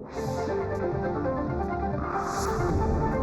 Thank you.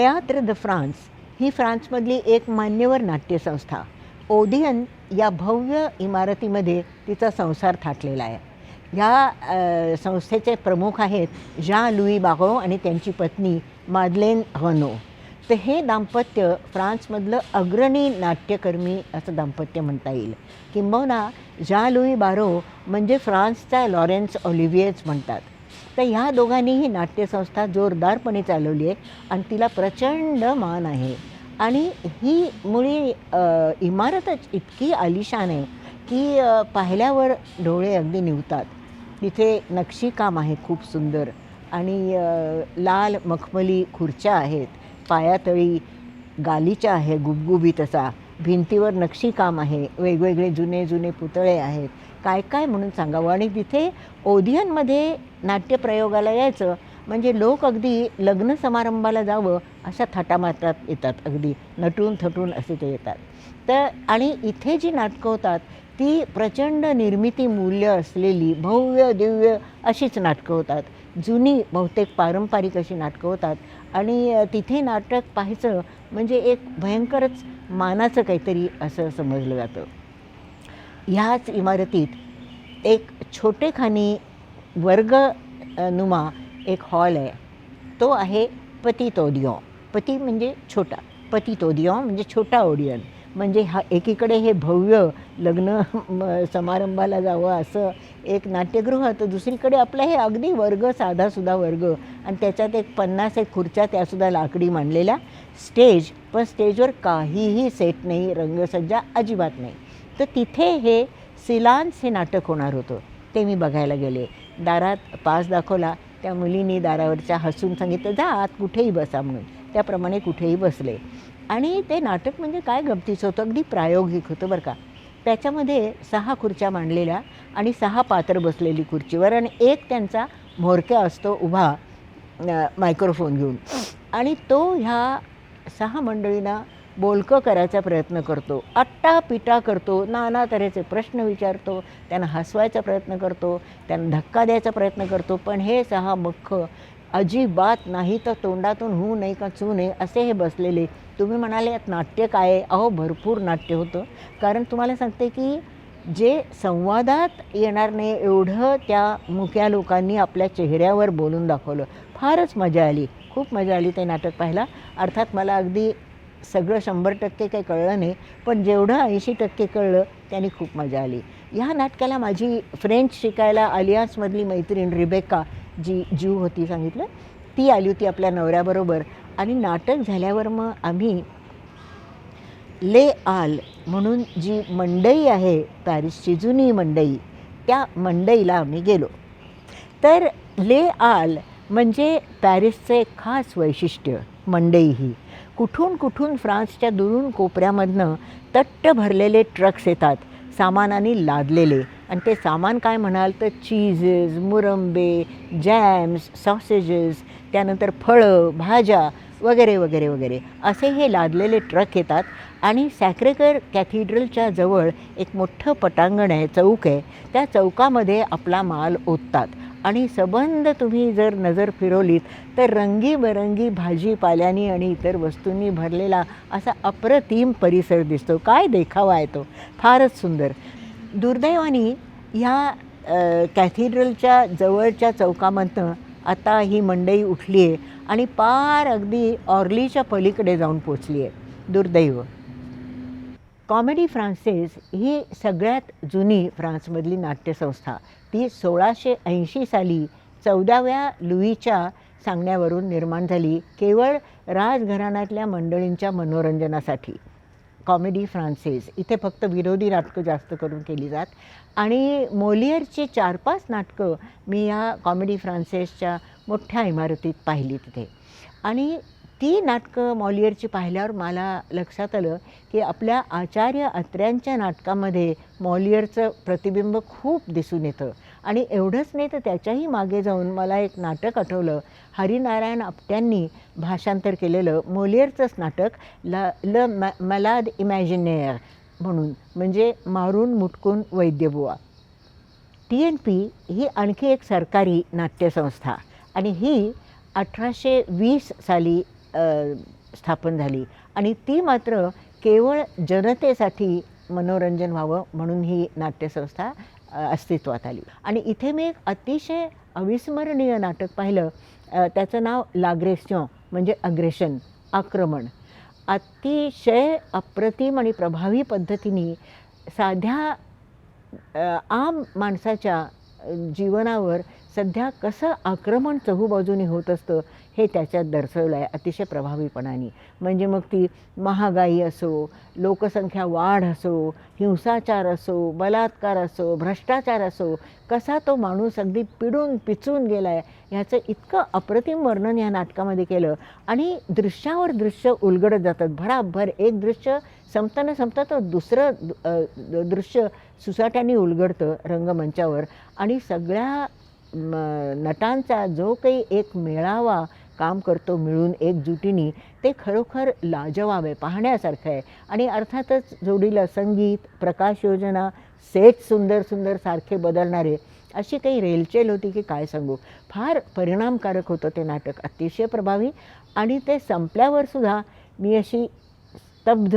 Theatre de France. ही फ्रान्समधली एक मान्यवर नाट्यसंस्था. ओडियन या भव्य इमारतीमध्ये तिचा संसार थाटलेला आहे. ह्या संस्थेचे प्रमुख आहेत जा लुई बागो आणि त्यांची पत्नी मादलेन हनो तर हे दाम्पत्य फ्रान्समधलं अग्रणी नाट्यकर्मी असं दाम्पत्य म्हणता येईल. किंबहुना जा लुई बारो म्हणजे फ्रान्सचा लॉरेन्स ऑलिव्हिएच म्हणतात. तर ह्या दोघांनी ही नाट्यसंस्था जोरदारपणे चालवली आहे आणि तिला प्रचंड मान आहे. आणि ही मुळी इमारतच इतकी आलिशान आहे की पाहिल्यावर डोळे अगदी निवतात. तिथे नक्षीकाम आहे खूप सुंदर आणि लाल मखमली खुर्च्या आहेत पायातळी गालीचा आहे गुबगुबीत असा भिंतीवर नक्षीकाम आहे वेगवेगळे जुने जुने पुतळे आहेत काय काय म्हणून सांगावं? आणि तिथे ओधियनमध्ये नाट्यप्रयोगाला यायचं. म्हणजे लोक अगदी लग्न समारंभाला जावं अशा थाटामात्रात येतात. अगदी नटून थटून असे ते येतात. तर आणि इथे जी नाटकं होतात ती प्रचंड निर्मिती मूल्य असलेली भव्य दिव्य अशीच नाटकं होतात. जुनी बहुतेक पारंपरिक अशी नाटकं होतात. आणि तिथे नाटक पाहायचं म्हणजे एक भयंकरच मानाचं काहीतरी असं समजलं जातं. ह्याच इमारतीत एक छोटेखानी वर्ग नुमा एक हॉल आहे. तो आहे पती तोदियो. पती म्हणजे छोटा. पती तोदियो म्हणजे छोटा ओडियन म्हणजे हा एकीकडे हे भव्य लग्न समारंभाला जावं असं एक नाट्यगृह तर दुसरीकडे आपलं हे अगदी वर्ग साधासुद्धा वर्ग. आणि त्याच्यात एक पन्नास एक खुर्च्या त्यासुद्धा लाकडी मांडलेल्या. स्टेज पण स्टेजवर काहीही सेट नाही रंगसज्जा अजिबात नाही. तर तिथे हे सिलान्स हे नाटक होणार होतं. ते मी बघायला गेले. दारात पास दाखवला. त्या मुलीने दारावरच्या हसून सांगितलं जा आत कुठेही बसा म्हणून. त्याप्रमाणे कुठेही बसले. आणि ते नाटक म्हणजे काय गमतीचं होतं? अगदी प्रायोगिक होतं बरं का. त्याच्यामध्ये सहा खुर्च्या मांडलेल्या आणि सहा पात्र बसलेली खुर्चीवर आणि एक त्यांचा म्होरक्या असतो उभा मायक्रोफोन घेऊन. आणि तो ह्या सहा मंडळींना बोलकं करायचा प्रयत्न करतो. आट्टापिटा करतो. नाना तऱ्हेचे प्रश्न विचारतो. त्यांना हसवायचा प्रयत्न करतो. त्यांना धक्का द्यायचा प्रयत्न करतो. पण हे सहा मख्ख अजिबात नाही तर तोंडातून होऊ नये का चू नये असे हे बसलेले. तुम्ही म्हणाले यात नाट्य काय आहे? अहो भरपूर नाट्य होतं. कारण तुम्हाला सांगते की जे संवादात येणार नाही एवढं त्या मुक्या लोकांनी आपल्या चेहऱ्यावर बोलून दाखवलं. फारच मजा आली. खूप मजा आली ते नाटक पाहायला. अर्थात मला अगदी सगळं शंभर टक्के काही कळलं नाही पण जेवढं ऐंशी टक्के कळलं त्यांनी खूप मजा आली. ह्या नाटकाला माझी फ्रेंच शिकायला अलियान्समधली मैत्रीण रिबेका जी जीव होती सांगितलं ती आली होती आपल्या नवऱ्याबरोबर. आणि नाटक झाल्यावर मग आम्ही ले आल म्हणून जी मंडई आहे पॅरिसची जुनी मंडई त्या मंडईला आम्ही गेलो. तर ले आल म्हणजे पॅरिसचं एक खास वैशिष्ट्य. मंडई ही कुठून कुठून फ्रान्सच्या दुरून कोपऱ्यामधनं तट्ट भरलेले ट्रक्स येतात सामानाने लादलेले. आणि ते सामान काय म्हणाल तर चीजेस मुरंबे जॅम्स सॉसेजेस त्यानंतर फळं भाज्या वगैरे वगैरे वगैरे. असे हे लादलेले ट्रक येतात आणि सॅक्रेकर कॅथिड्रलच्या जवळ एक मोठं पटांगण आहे चौक आहे. त्या चौकामध्ये आपला माल ओततात. आणि सबंध तुम्ही जर नजर फिरवलीत तर रंगीबेरंगी भाजीपाल्यानी आणि इतर वस्तूंनी भरलेला असा अप्रतिम परिसर दिसतो. काय देखावा आहे तो? फारच सुंदर. दुर्दैवाने ह्या अ, कॅथिड्रलच्या जवळच्या चौकामधनं आता ही मंडई उठली आहे आणि पार अगदी ऑर्लीच्या पलीकडे जाऊन पोचली आहे दुर्दैव. कॉमेडी फ्रान्सेस ही सगळ्यात जुनी फ्रान्समधली नाट्यसंस्था. ती सोळाशे ऐंशी साली चौदाव्या लुईच्या सांगण्यावरून निर्माण झाली. केवळ राजघराण्यातल्या मंडळींच्या मनोरंजनासाठी. Comedie Francaise. इथे फक्त विरोधी नाटकं जास्त करून केली जात. आणि मोलियरची चार पाच नाटकं मी या कॉमेडी फ्रान्सेसच्या मोठ्या इमारतीत पाहिली तिथे. आणि ती नाटकं मॉलियरची पाहिल्यावर मला लक्षात आलं की आपल्या आचार्य अत्र्यांच्या नाटकामध्ये मॉलियरचं प्रतिबिंब खूप दिसून येतं. आणि एवढंच नाही तर त्याच्याही मागे जाऊन मला एक नाटक आठवलं. हरिनारायण आपट्यांनी भाषांतर केलेलं मोलियरचंच नाटक ल ल म मलाद इमॅजिनेअर म्हणून म्हणजे मारून मुटकून वैद्यबुवा. टी एन पी ही आणखी एक सरकारी नाट्यसंस्था आणि ही अठराशे वीस साली स्थापन झाली. आणि ती मात्र केवळ जनतेसाठी मनोरंजन व्हावं म्हणून ही नाट्यसंस्था अस्तित्वात आली. आणि इथे मी एक अतिशय अविस्मरणीय नाटक पाहिलं. त्याचं नाव लाग्रेस्यो म्हणजे अग्रेशन आक्रमण. अतिशय अप्रतिम आणि प्रभावी पद्धतीने साध्या आम माणसाच्या जीवनावर सध्या कसं आक्रमण चहूबाजूने होत असतं हे त्याच्यात दर्शवलं आहे अतिशय प्रभावीपणाने. म्हणजे मग ती महागाई असो लोकसंख्या वाढ असो हिंसाचार असो बलात्कार असो भ्रष्टाचार असो कसा तो माणूस अगदी पिडून पिचून गेला आहे ह्याचं इतकं अप्रतिम वर्णन या नाटकामध्ये केलं. आणि दृश्यावर दृश्य उलगडत जातात. भराभर एक दृश्य संपताना संपता तो दुसरं दृश्य सुसाट्याने उलगडतं रंगमंचावर. आणि सगळ्या म, नटांचा जो काही एक मेळावा काम करतो मिळून एकजुटीने ते खरोखर लाजवाब आहे पाहण्यासारखं आहे. आणि अर्थातच जोडीला संगीत प्रकाश योजना सेट सुंदर सुंदर सारखे बदलणारे अशी काही रेलचेल होती की काय सांगू? फार परिणामकारक होतं ते नाटक अतिशय प्रभावी. आणि ते संपल्यावर सुद्धा मी अशी स्तब्ध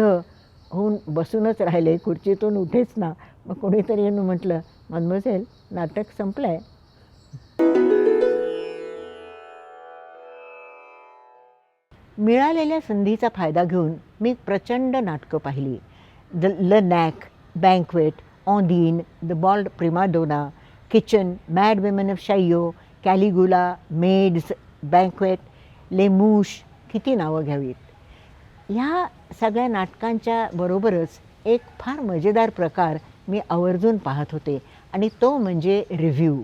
होऊन बसूनच राहिले खुर्चीतून उठेच ना. मग कोणीतरी येऊन म्हटलं मनमजेल नाटक संपलं आहे मिळालेल्या संधीचा फायदा घेऊन मी प्रचंड नाटकं पाहिली. द ल knack banquet Ondine the bald prima donna kitchen mad women of शाईयो Caligula maids banquet Les Mouches किती नावं घ्यावीत? ह्या सगळ्या नाटकांच्या बरोबरच एक फार मजेदार प्रकार मी आवर्जून पाहत होते आणि तो म्हणजे रिव्ह्यू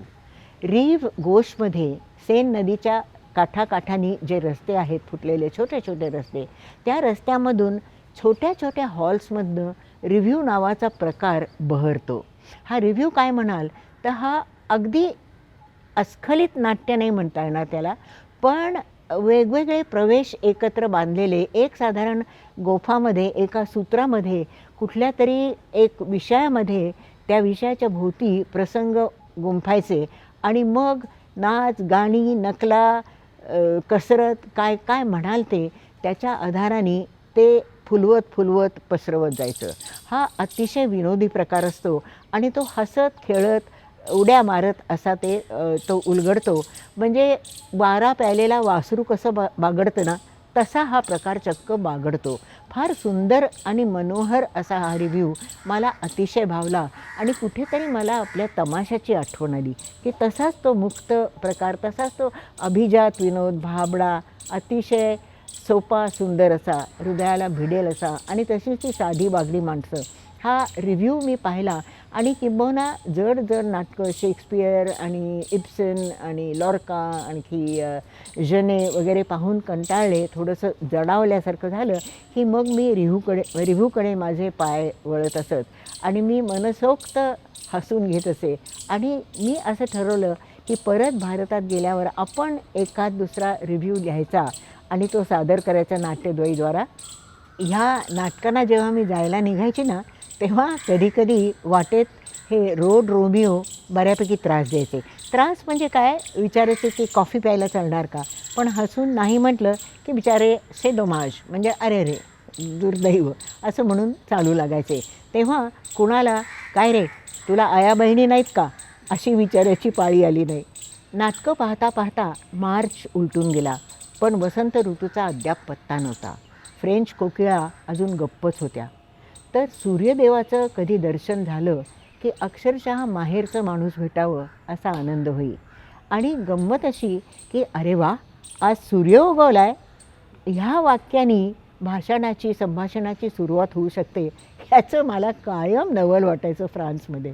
रीव गोशमध्ये सेन नदीच्या काठाकाठानी जे रस्ते आहेत फुटलेले छोटे छोटे रस्ते त्या रस्त्यामधून छोट्या छोट्या हॉल्समधनं रिव्ह्यू नावाचा प्रकार बहरतो. हा रिव्ह्यू काय म्हणाल? तर हा अगदी अस्खलित नाट्य नाही म्हणता येणार त्याला पण वेगवेगळे प्रवेश एकत्र बांधलेले एक साधारण गोफामध्ये एका सूत्रामध्ये कुठल्या तरी एक विषयामध्ये त्या विषयाच्या भोवती प्रसंग गुंफायचे. आणि मग नाच गाणी नकला कसरत काय काय म्हणाल ते त्याच्या आधाराने ते फुलवत फुलवत पसरवत जायचं. हा अतिशय विनोदी प्रकार असतो आणि तो हसत खेळत उड्या मारत असा ते तो उलगडतो. म्हणजे वारा प्यालेला वासरू कसं बा बागडतं ना तसा हा प्रकार चक्क बागडतो. फार सुंदर आणि मनोहर असा हा रिव्ह्यू मला अतिशय भावला. आणि कुठेतरी मला आपल्या तमाशाची आठवण आली की तसाच तो मुक्त प्रकार तसाच तो अभिजात विनोद भाबडा अतिशय सोपा सुंदर असा हृदयाला भिडेल असा आणि तशीच ती साधी बागडी माणसं. हा रिव्ह्यू मी पाहिला. आणि किंबहुना जड जड नाटकं शेक्सपियर आणि इब्सन आणि लॉर्का आणखी जने वगैरे पाहून कंटाळले. थोडंसं जडावल्यासारखं झालं की मग मी रिव्ह्यूकडे रिव्ह्यूकडे माझे पाय वळत असत. आणि मी मनसोक्त हसून घेत असे. आणि मी असं ठरवलं की परत भारतात गेल्यावर आपण एखाद दुसरा रिव्ह्यू घ्यायचा आणि तो सादर करायचा नाट्यद्वयीद्वारा. ह्या नाटकांना जेव्हा मी जायला निघायची ना तेव्हा कधीकधी वाटेत हे रोड रोमिओ बऱ्यापैकी त्रास द्यायचे. त्रास म्हणजे काय? विचारायचे की कॉफी प्यायला चालणार का? पण हसून नाही म्हटलं की बिचारे से दोमाज म्हणजे अरे रे दुर्दैव असं म्हणून चालू लागायचे. तेव्हा कुणाला काय रे तुला आया बहिणी नाहीत का? अशी विचारायची पाळी आली नाही. नाटकं पाहता पाहता मार्च उलटून गेला पण वसंत ऋतूचा अद्याप पत्ता नव्हता. फ्रेंच कोकिळा अजून गप्पच होत्या. तर सूर्यदेवाचं कधी दर्शन झालं की अक्षरशः माहेरचं माणूस भेटावं असा आनंद होई. आणि गंमत अशी की अरे वा आज सूर्य उगवला आहे ह्या वाक्यानी भाषणाची संभाषणाची सुरुवात होऊ शकते ह्याचं मला कायम नवल वाटायचं फ्रान्समध्ये.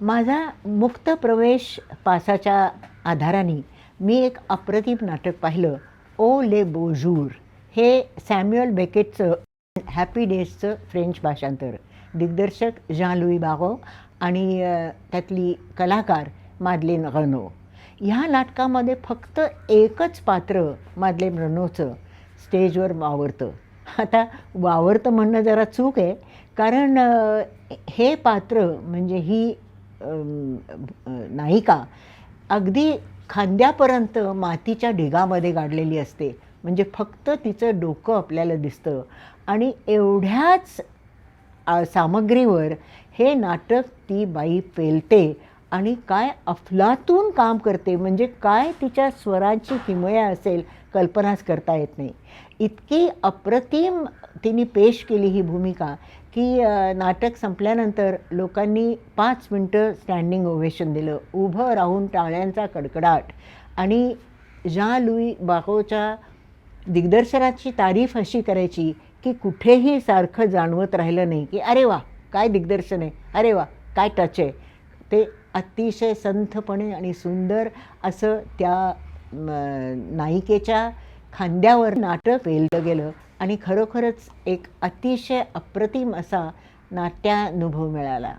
माझा मुक्त प्रवेश पासाच्या आधाराने मी एक अप्रतिम नाटक पाहिलं ओ ले बोजूर हे सॅम्युअल बेकेटचं हॅपी डेजचं फ्रेंच भाषांतर. दिग्दर्शक जान लुई बागो आणि त्यातली कलाकार मादलेन रनो ह्या नाटकामध्ये फक्त एकच पात्र मादलेन रनोचं स्टेजवर वावरतं. आता वावरतं म्हणणं जरा चूक आहे कारण हे पात्र म्हणजे ही नायिका अगदी खांद्यापर्यंत मातीच्या ढिगामध्ये गाडलेली असते. म्हणजे फक्त तिचं डोकं आपल्याला दिसतं. आणि एवढ्याच सामग्रीवर हे नाटक ती बाई पेलते आणि काय अफलातून काम करते म्हणजे काय तिच्या स्वरांची किमया असेल कल्पनाच करता येत नाही. इतकी अप्रतिम तिने पेश केली ही भूमिका की नाटक संपल्यानंतर लोकांनी पाच मिनटं स्टँडिंग ओव्हेशन दिलं. उभं राहून टाळ्यांचा कडकडाट आणि ज्या लुई बाकोच्या दिग्दर्शनाची तारीफ अशी करायची की कुठेही सारखं जाणवत राहिलं नाही की अरे वा काय दिग्दर्शन आहे अरे वा काय टच आहे. ते अतिशय संथपणे आणि सुंदर असं त्या नायिकेच्या खांद्यावर नाटक पेललं गेलं आणि खरोखरच एक अतिशय अप्रतिम असा नाट्यानुभव मिळाला.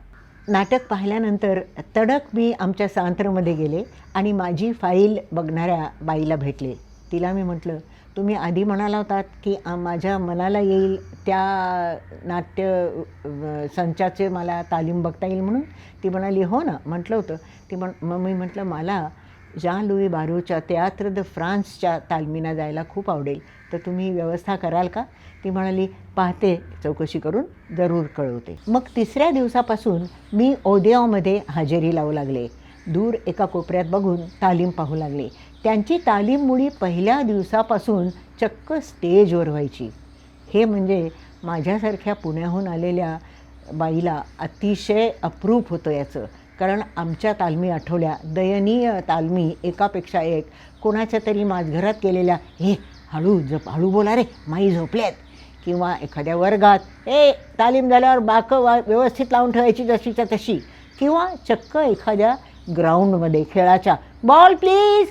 नाटक पाहिल्यानंतर तडक मी आमच्या सांत्रमध्ये गेले आणि माझी फाईल बघणाऱ्या बाईला भेटले. तिला मी म्हटलं तुम्ही आधी म्हणाला होतात की माझ्या मनाला येईल त्या नाट्य संचाचे मला तालीम बघता येईल म्हणून? ती म्हणाली हो ना. म्हटलं होतं. ती म्हण मग मी म्हटलं मला जान लुई बारूच्या तेआत्र द फ्रान्सच्या तालमीना जायला खूप आवडेल. तर तुम्ही व्यवस्था कराल का? ती म्हणाली पाहते. चौकशी करून जरूर कळवते. मग तिसऱ्या दिवसापासून मी ओदेओमध्ये हजेरी लावू लागले. दूर एका कोपऱ्यात बघून तालीम पाहू लागले. त्यांची तालीम मुळी पहिल्या दिवसापासून चक्क स्टेजवर व्हायची हे म्हणजे माझ्यासारख्या पुण्याहून आलेल्या बाईला अतिशय अप्रूप होतं याचं. कारण आमच्या तालमी आठवल्या दयनीय तालमी एकापेक्षा एक. कोणाच्या तरी माझघरात केलेल्या हे हळू जप हळू बोला रे माई झोपल्यात. किंवा एखाद्या वर्गात ए तालीम झाल्यावर बाकं वा व्यवस्थित लावून ठेवायची जशीच्या तशी. किंवा चक्क एखाद्या ग्राउंडमध्ये खेळाच्या बॉल प्लीज.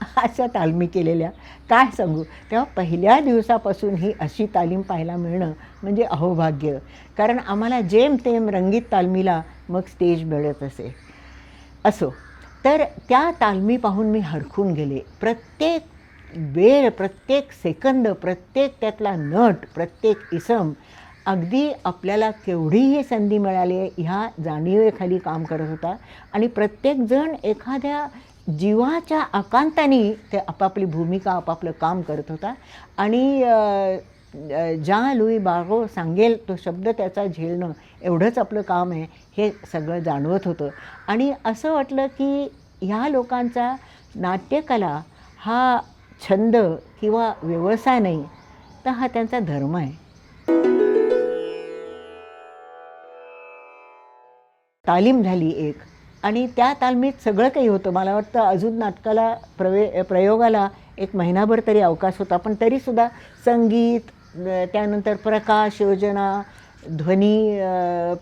अशा तालमी केलेल्या. काय सांगू? तेव्हा पहिल्या दिवसापासून ही अशी तालीम पाहायला मिळणं म्हणजे अहोभाग्य. कारण आम्हाला जेमतेम रंगीत तालमीला मग स्टेज मिळत असे. असो. तर त्या तालमी पाहून मी हरखून गेले. प्रत्येक वेळ प्रत्येक सेकंद प्रत्येक त्यातला नट प्रत्येक इसम अगदी आपल्याला केवढीही संधी मिळाली आहे ह्या जाणीवेखाली काम करत होता. आणि प्रत्येकजण एखाद्या जीवाच्या आकांताने ते आपापली भूमिका आपापलं काम करत होता. आणि ज्या लुई बागो सांगेल तो शब्द त्याचा झेलणं एवढंच आपलं काम आहे हे सगळं जाणवत होतं. आणि असं वाटलं की ह्या लोकांचा नाट्यकला हा छंद किंवा व्यवसाय नाही तर हा त्यांचा धर्म आहे. तालीम झाली एक. आणि त्या तालमीत सगळं काही होतं. मला वाटतं अजून नाटकाला प्रवे प्रयोगाला एक महिनाभर तरी अवकाश होता. पण तरीसुद्धा संगीत त्यानंतर प्रकाश योजना ध्वनी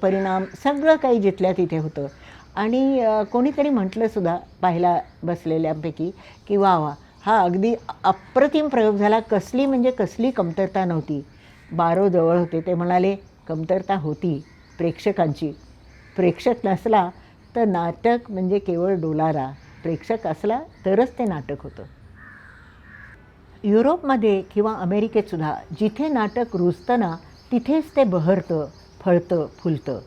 परिणाम सगळं काही जिथल्या तिथे होतं. आणि कोणीतरी म्हटलं सुद्धा पाहायला बसलेल्यांपैकी की वा वा हा अगदी अप्रतिम प्रयोग झाला. कसली म्हणजे कसली कमतरता नव्हती. बारो जवळ होते. ते म्हणाले कमतरता होती प्रेक्षकांची. प्रेक्षक नसला तर नाटक म्हणजे केवळ डोलारा. प्रेक्षक असला तरच ते नाटक होतं. युरोपमध्ये किंवा अमेरिकेतसुद्धा जिथे नाटक रुजतंना तिथेच ते बहरतं फळतं फुलतं.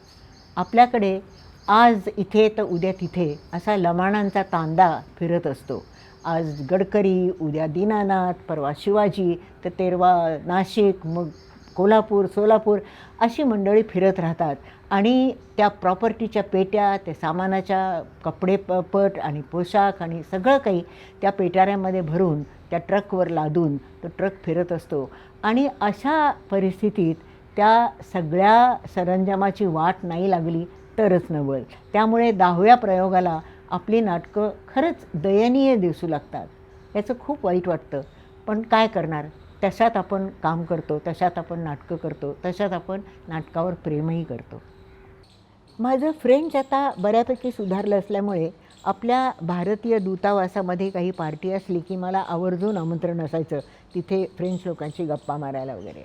आपल्याकडे आज इथे तर उद्या तिथे असा लमाणांचा तांदा फिरत असतो. आज गडकरी उद्या दीनानाथ परवा शिवाजी तर तेरवा नाशिक मग कोल्हापूर सोलापूर अशी मंडळी फिरत राहतात. आणि त्या प्रॉपर्टीच्या पेट्या त्या सामानाच्या कपडे प पट आणि पोशाख आणि सगळं काही त्या पेटाऱ्यामध्ये भरून त्या ट्रकवर लादून तो ट्रक फिरत असतो. आणि अशा परिस्थितीत त्या सगळ्या सरंजामाची वाट नाही लागली तरच नवल. त्यामुळे दहाव्या प्रयोगाला आपली नाटकं खरंच दयनीय दिसू लागतात. याचं खूप वाईट वाटतं. पण काय करणार? तशात आपण काम करतो तशात आपण नाटकं करतो तशात आपण नाटकावर प्रेमही करतो. माझं फ्रेंच आता बऱ्यापैकी सुधारलं असल्यामुळे आपल्या भारतीय दूतावासामध्ये काही पार्टी असली की मला आवर्जून आमंत्रण असायचं तिथे फ्रेंच लोकांची गप्पा मारायला वगैरे.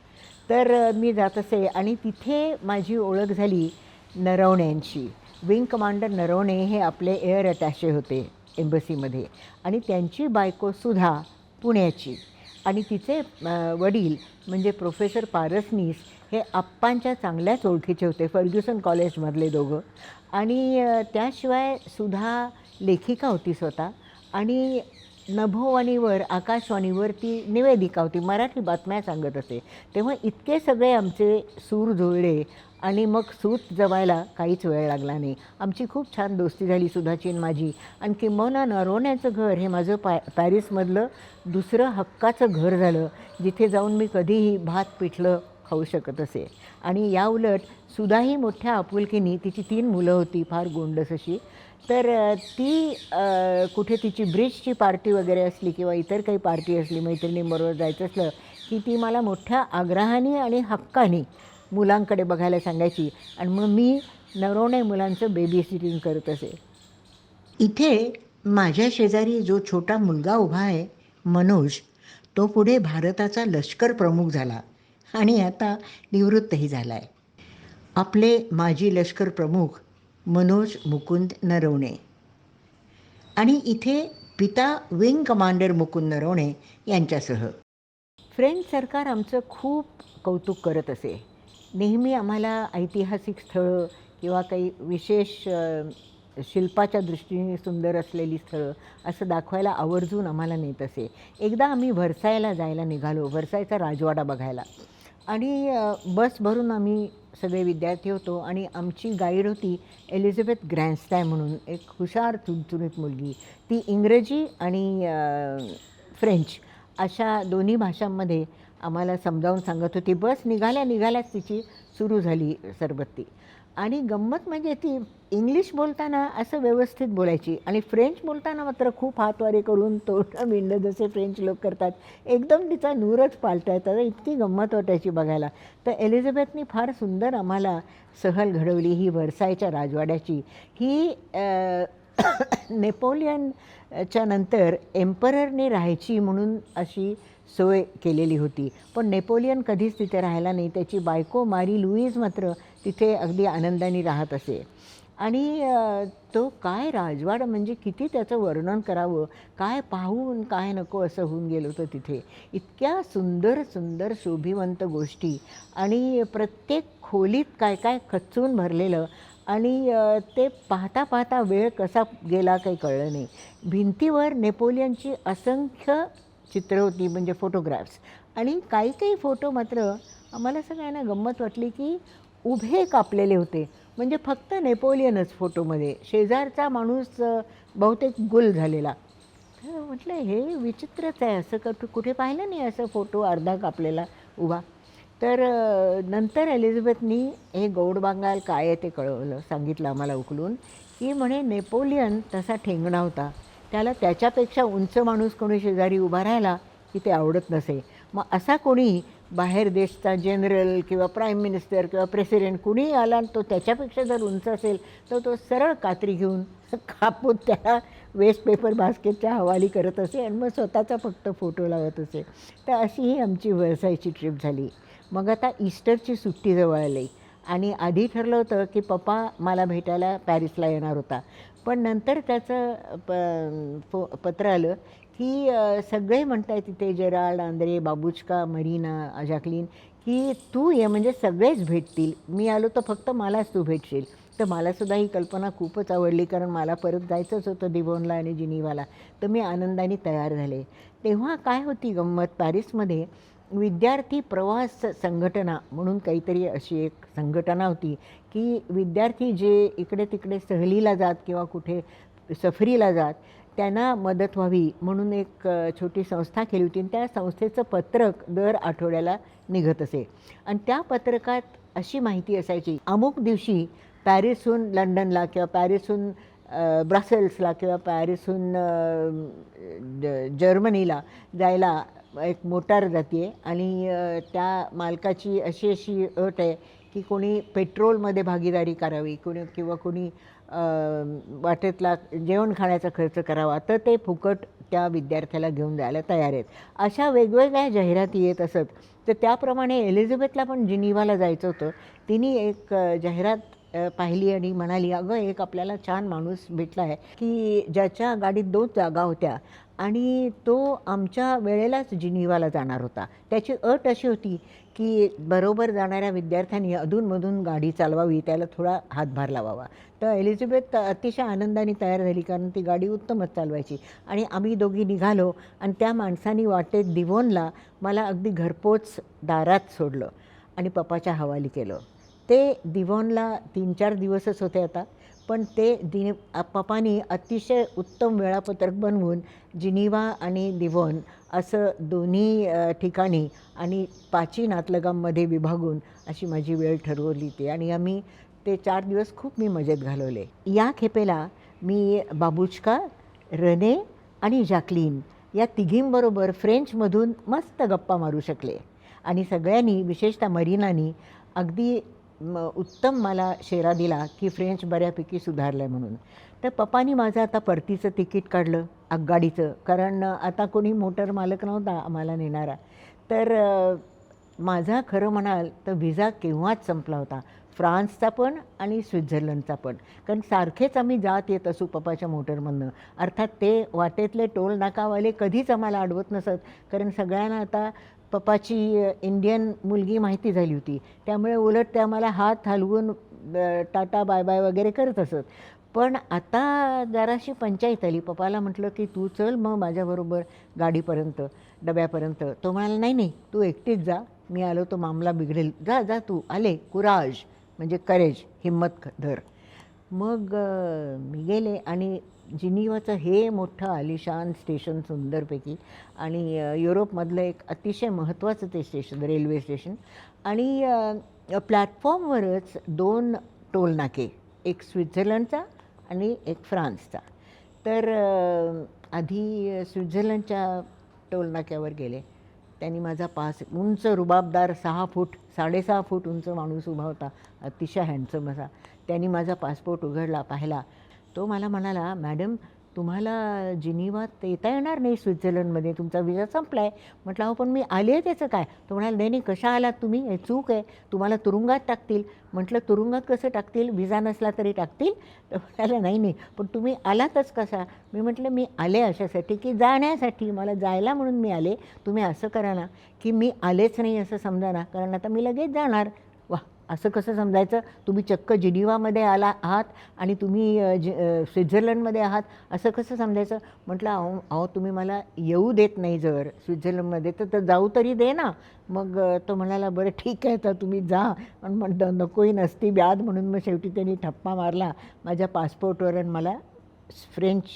तर मी जात असे आणि तिथे माझी ओळख झाली नरवण्यांची विंग कमांडर नरवणे हे आपले एअर अटॅचे होते एम्बसीमध्ये आणि त्यांची बायको सुद्धा पुण्याची. आणि तिचे वडील म्हणजे प्रोफेसर पारसनीस हे आप्पांच्या चांगल्याच ओळखीचे होते फर्ग्युसन कॉलेजमधले दोघं. आणि त्याशिवाय सुधा लेखिका होती स्वतः. आणि नभोवाणीवर आकाशवाणीवर ती निवेदिका होती मराठी बातम्या सांगत असे. तेव्हा इतके सगळे आमचे सूर जुळले आणि मग सूत जमायला काहीच वेळ लागला नाही. आमची खूप छान दोस्ती झाली सुधाची आणि माझी. आणि किंबहुना नरवण्याचं घर हे माझं पॅ पॅरिसमधलं दुसरं हक्काचं घर झालं जिथे जाऊन मी कधीही भात पिठलं खाऊ शकत असे. आणि या उलट सुधाही मोठ्या आपुलकीनी तिची तीन मुलं होती फार गोंडस अशी. तर ती कुठे तिची ब्रिजची पार्टी वगैरे असली किंवा इतर काही पार्टी असली मैत्रिणींबरोबर जायचं असलं की ती मला मोठ्या आग्रहाने आणि हक्काने मुलांकडे बघायला सांगायची. आणि मग मी नरवणे मुलांचं बेबी सिटिंग करत असे. इथे माझ्या शेजारी जो छोटा मुलगा उभा आहे मनोज तो पुढे भारताचा लष्कर प्रमुख झाला. आणि आता निवृत्तही झाला आहे आपले माजी लष्कर प्रमुख मनोज मुकुंद नरवणे आणि इथे पिता विंग कमांडर मुकुंद नरवणे यांच्यासह. फ्रेंच सरकार आमचं खूप कौतुक करत असे. नेहमी आम्हाला ऐतिहासिक स्थळं किंवा काही विशेष शिल्पाच्या दृष्टीने सुंदर असलेली स्थळं असं दाखवायला आवर्जून आम्हाला नेत असे. एकदा आम्ही व्हरसायला जायला निघालो. व्हरसायचा राजवाडा बघायला. आणि बस भरून आम्ही सगळे विद्यार्थी होतो आणि आमची गाईड होती एलिझाबेथ ग्रँडस्टाय म्हणून एक हुशार चुणचुणीत मुलगी. ती इंग्रजी आणि फ्रेंच अशा दोन्ही भाषांमध्ये आम्हाला समजावून सांगत होती. बस निघाल्या निघाल्याच तिची सुरू झाली सरबत्ती. आणि गंमत म्हणजे ती इंग्लिश बोलताना असं व्यवस्थित बोलायची. आणि फ्रेंच बोलताना मात्र खूप हातवारे करून तोंड मिंड जसे फ्रेंच लोक करतात एकदम तिचा नूरच पालटायचा इतकी गंमत वाटायची बघायला. तर एलिझाबेथनी फार सुंदर आम्हाला सहल घडवली ही वर्सायच्या राजवाड्याची. ही नेपोलियनच्या नंतर एम्पररने राहायची म्हणून अशी सोय केलेली होती. पण नेपोलियन कधीच तिथे राहायला नाही. त्याची बायको मारी लुईज मात्र तिथे अगदी आनंदाने राहत असे. आणि तो काय राजवाडा म्हणजे किती त्याचं वर्णन करावं काय पाहून काय नको असं होऊन गेलं होतं तिथे. इतक्या सुंदर सुंदर शोभिवंत गोष्टी आणि प्रत्येक खोलीत काय काय खचून भरलेलं आणि ते पाहता पाहता वेळ कसा गेला काही कळलं नाही. भिंतीवर नेपोलियनची असंख्य चित्र होती म्हणजे फोटोग्राफ्स. आणि काही काही फोटो मात्र आम्हाला सगळ्यांना गंमत वाटली की उभे कापलेले होते. म्हणजे फक्त नेपोलियनच फोटोमध्ये. शेजारचा माणूस बहुतेक गुल झालेला. तर म्हटलं हे विचित्रच आहे. असं क कुठे पाहिलं नाही असं फोटो अर्धा कापलेला उभा. तर नंतर एलिझाबेथनी हे गौड बांगाल काय आहे ते कळवलं सांगितलं आम्हाला उकलून. की म्हणे नेपोलियन तसा ठेंगणा होता. त्याला त्याच्यापेक्षा उंच माणूस कोणी शेजारी उभा राहिला की ते आवडत नसे. मग असा कोणी बाहेर देशचा जनरल किंवा प्राईम मिनिस्टर किंवा प्रेसिडेंट कुणीही आला आणि तो त्याच्यापेक्षा जर उंच असेल तर तो सरळ कात्री घेऊन कापून त्याला वेस्ट पेपर बास्केटच्या हवाली करत असे आणि मग स्वतःचा फक्त फोटो लावत असे. तर अशी ही आमची व्यवसायाची ट्रिप झाली. मग आता ईस्टरची सुट्टी जवळ आली. आणि आधी ठरलं होतं की पप्पा मला भेटायला पॅरिसला येणार होता. पण नंतर त्याचं प फो पत्र आलं की सगळे म्हणत आहेत तिथे Gerald Andre Babuchka Marina Jacqueline की तू ये म्हणजे सगळेच भेटतील. मी आलो तर फक्त मलाच तू भेटशील. तर मलासुद्धा ही कल्पना खूपच आवडली कारण मला परत जायचंच होतं दिवोनला आणि जिनिवाला. तर मी आनंदाने तयार झाले. तेव्हा काय होती गंमत? पॅरिसमध्ये विद्यार्थी प्रवास संघटना म्हणून काहीतरी अशी एक संघटना होती की विद्यार्थी जे इकडे तिकडे सहलीला जात किंवा कुठे सफरीला जात त्यांना मदत व्हावी म्हणून एक छोटी संस्था केली होती. आणि त्या संस्थेचं पत्रक दर आठवड्याला निघत असे. आणि त्या पत्रकात अशी माहिती असायची अमुक दिवशी पॅरिसहून लंडनला किंवा पॅरिसहून ब्रासेल्सला ब्रसेल्सला किंवा पॅरिसहून ज- जर्मनीला जायला एक मोटार जाते आणि त्या मालकाची अशी अशी अट आहे की कोणी पेट्रोलमध्ये भागीदारी करावी कोणी किंवा कोणी वाटेतला जेवण खाण्याचा खर्च करावा तर ते फुकट त्या विद्यार्थ्याला घेऊन जायला तयार आहेत. अशा वेगवेगळ्या जाहिराती येत असत तर त्याप्रमाणे एलिझाबेथला पण जिनिवाला जायचं होतं. तिने एक जाहिरात पाहिली आणि म्हणाली अगं एक आपल्याला छान माणूस भेटला आहे की ज्याच्या गाडीत दोन जागा होत्या आणि तो आमच्या वेळेलाच जिनिवाला जाणार होता. त्याची अट अशी होती की बरोबर जाणाऱ्या विद्यार्थ्यांनी अधूनमधून गाडी चालवावी त्याला थोडा हातभार लावावा. तर एलिझाबेथ अतिशय आनंदाने तयार झाली कारण ती गाडी उत्तमच चालवायची. आणि आम्ही दोघी निघालो आणि त्या माणसानी वाटेत दिवोनला मला अगदी घरपोच दारात सोडलं आणि पप्पाच्या हवाली केलं. ते दिवॉनला तीन चार दिवसच होते आता. पण ते दि पप्पानी अतिशय उत्तम वेळापत्रक बनवून जिनिवा आणि दिवॉन असं दोन्ही ठिकाणी आणि पाची नातलगाममध्ये विभागून अशी माझी वेळ ठरवली ती आणि आम्ही ते चार दिवस खूप मी मजेत घालवले. या खेपेला मी बाबुचका रने आणि जॅकलीन या तिघींबरोबर फ्रेंचमधून मस्त गप्पा मारू शकले. आणि सगळ्यांनी विशेषतः मरीनानी अगदी म उत्तम मला शेरा दिला की फ्रेंच बऱ्यापैकी सुधारलं आहे म्हणून. तर पप्पानी माझं आता परतीचं तिकीट काढलं आगगाडीचं. कारण आता कोणी मोटर मालक नव्हता आम्हाला नेणारा. तर माझा खरं म्हणाल तर व्हिजा केव्हाच संपला होता? फ्रान्सचा पण आणि स्वित्झर्लंडचा पण. कारण सारखेच आम्ही जात येत असू पप्पाच्या मोटरमधनं. अर्थात ते वाटेतले टोल नाकावाले कधीच आम्हाला अडवत नसत. कारण सगळ्यांना आता पप्पाची इंडियन मुलगी माहिती झाली होती. त्यामुळे उलट त्या मला हात हलवून टाटा बाय बाय वगैरे करत असत. पण आता जराशी पंचायत आली. पप्पाला म्हटलं की तू चल मग माझ्याबरोबर गाडीपर्यंत डब्यापर्यंत. तो म्हणाला नाही नाही तू एकटीच जा. मी आलो तो मामला बिघडेल. जा जा तू आले कुराज म्हणजे करेज हिंमत धर. मग मी गेले आणि जिनिवाचं हे मोठं आलिशान स्टेशन सुंदरपैकी आणि युरोपमधलं एक अतिशय महत्त्वाचं ते स्टेशन रेल्वे स्टेशन. आणि प्लॅटफॉर्मवरच दोन टोलनाके एक स्वित्झर्लंडचा आणि एक फ्रान्सचा. तर आधी स्वित्झर्लंडच्या टोलनाक्यावर गेले. त्यांनी माझा पास उंच रुबाबदार सहा फूट साडेसहा फूट उंच माणूस उभा होता. अतिशय हँडसम असा. त्यांनी माझा पासपोर्ट उघडला पाहिला. तो मला म्हणाला मॅडम तुम्हाला जिनिवात येता येणार नाही स्वित्झर्लंडमध्ये तुमचा विजा संपला आहे म्हटलं अहो पण मी आले आहे त्याचं काय? तो म्हणाला नाही नाही कशा आलात तुम्ही? हे चूक आहे. तुम्हाला तुरुंगात टाकतील. म्हटलं तुरुंगात कसं टाकतील? विजा नसला तरी टाकतील? तर म्हणाला नाही नाही पण तुम्ही आलातच कसा? मी म्हटलं मी आले अशासाठी की जाण्यासाठी? मला जायला म्हणून मी आले. तुम्ही असं करा ना की मी आलेच नाही असं समजा ना कारण आता मी लगेच जाणार. असं कसं समजायचं? तुम्ही चक्क जिनिवामध्ये आला आहात आणि तुम्ही अ, स्वित्झर्लंडमध्ये आहात असं कसं समजायचं? म्हटलं अहो अहो तुम्ही मला येऊ देत नाही जर स्वित्झर्लंडमध्ये तर तर जाऊ तरी दे ना. मग तो म्हणाला बरं ठीक आहे तर तुम्ही जा. पण म्हणतं नकोही नसती व्याध म्हणून मग शेवटी त्यांनी ठप्पा मारला. माझ्या पासपोर्टवर आणि मला फ्रेंच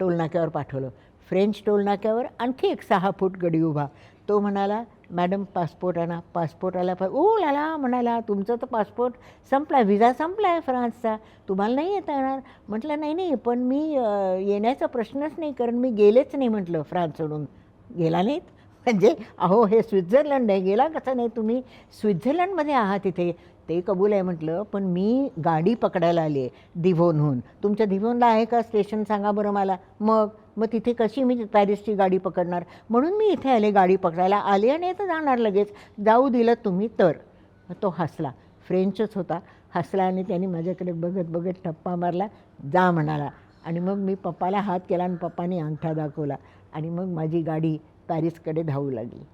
टोलनाक्यावर पाठवलं. फ्रेंच टोलनाक्यावर आणखी एक सहा फूट गडी उभा. तो म्हणाला मॅडम पासपोर्ट आणा पासपोर्ट आला पण ओ लाला म्हणाला तुमचं तर पासपोर्ट संपला व्हिजा संपला आहे फ्रान्सचा. तुम्हाला नाही येता येणार. म्हटलं नाही नाही पण मी येण्याचा प्रश्नच नाही कारण मी गेलेच नाही म्हटलं फ्रान्स सोडून. गेला नाहीत? म्हणजे अहो हे स्वित्झर्लंड आहे गेला कसं नाही तुम्ही? स्वित्झर्लंडमध्ये आहात इथे. ते कबूल आहे म्हटलं पण मी गाडी पकडायला आली आहे दिव्होनहून. तुमच्या दिव्होनला आहे का स्टेशन? सांगा बरं मला. मग? मग तिथे कशी मी पॅरिसची गाडी पकडणार? म्हणून मी इथे आले गाडी पकडायला. आले आणि तर जाणार लगेच. जाऊ दिलं तुम्ही तर. मग तो हसला. फ्रेंचच होता. हसला आणि त्याने माझ्याकडे बघत बघत टप्पा मारला. जा म्हणाला. आणि मग मी पप्पाला हात केला आणि पप्पाने अंगठा दाखवला. आणि मग माझी गाडी पॅरिसकडे धावू लागली.